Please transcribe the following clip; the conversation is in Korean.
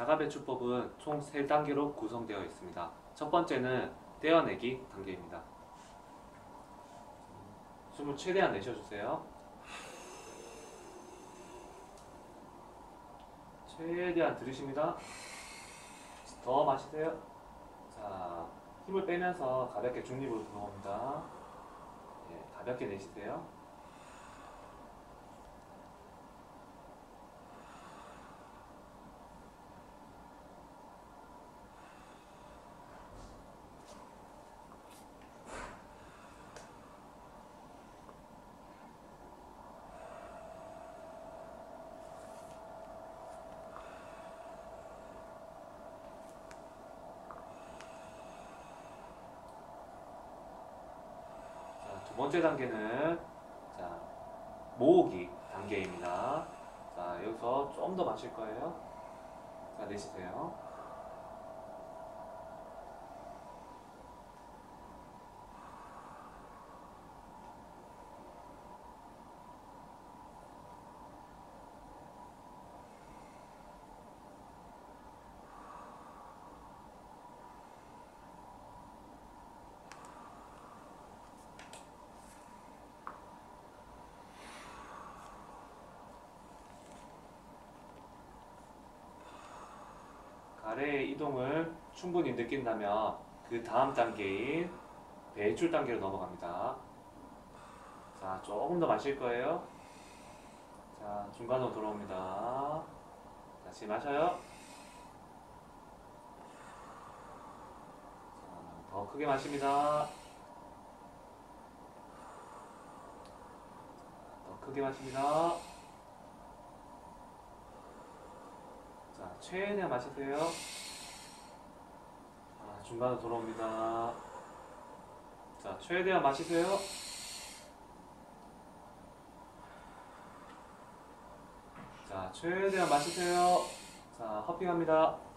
자가배출법은 총 3단계로 구성되어 있습니다. 첫 번째는 떼어내기 단계입니다. 숨을 최대한 내쉬어주세요. 최대한 들이쉽니다. 더 마시세요. 자, 힘을 빼면서 가볍게 중립으로 들어옵니다. 예, 가볍게 내쉬세요. 자, 두 번째 단계는 자, 모으기 단계입니다. 자, 여기서 좀 더 마실 거예요. 자, 내쉬세요. 가래의 이동을 충분히 느낀다면 그 다음 단계인 배출 단계로 넘어갑니다. 자, 조금 더 마실 거예요. 자, 중간으로 돌아옵니다. 다시 마셔요. 자, 더 크게 마십니다. 더 크게 마십니다. 자, 최대한 마시세요. 자, 중간으로 돌아옵니다. 자, 최대한 마시세요. 자, 최대한 마시세요. 자, 허핑합니다.